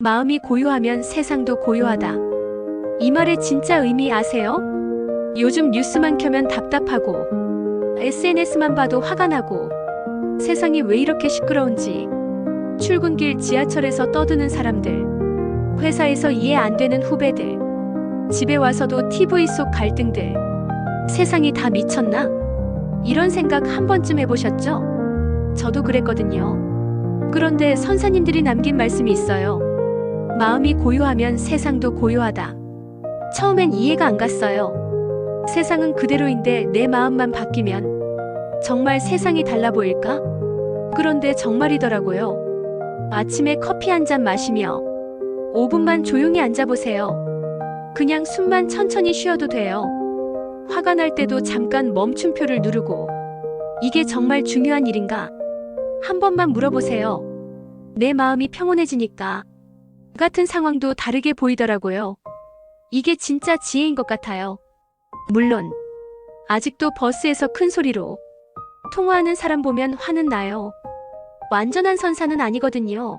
마음이 고요하면 세상도 고요하다. 이 말의 진짜 의미 아세요? 요즘 뉴스만 켜면 답답하고, SNS만 봐도 화가 나고, 세상이 왜 이렇게 시끄러운지, 출근길 지하철에서 떠드는 사람들, 회사에서 이해 안 되는 후배들, 집에 와서도 TV 속 갈등들, 세상이 다 미쳤나? 이런 생각 한 번쯤 해보셨죠? 저도 그랬거든요. 그런데 선사님들이 남긴 말씀이 있어요. 마음이 고요하면 세상도 고요하다. 처음엔 이해가 안 갔어요. 세상은 그대로인데 내 마음만 바뀌면 정말 세상이 달라 보일까? 그런데 정말이더라고요. 아침에 커피 한 잔 마시며 5분만 조용히 앉아보세요. 그냥 숨만 천천히 쉬어도 돼요. 화가 날 때도 잠깐 멈춤표를 누르고 이게 정말 중요한 일인가? 한 번만 물어보세요. 내 마음이 평온해지니까 같은 상황도 다르게 보이더라고요. 이게 진짜 지혜인 것 같아요. 물론 아직도 버스에서 큰 소리로 통화하는 사람 보면 화는 나요. 완전한 선사는 아니거든요.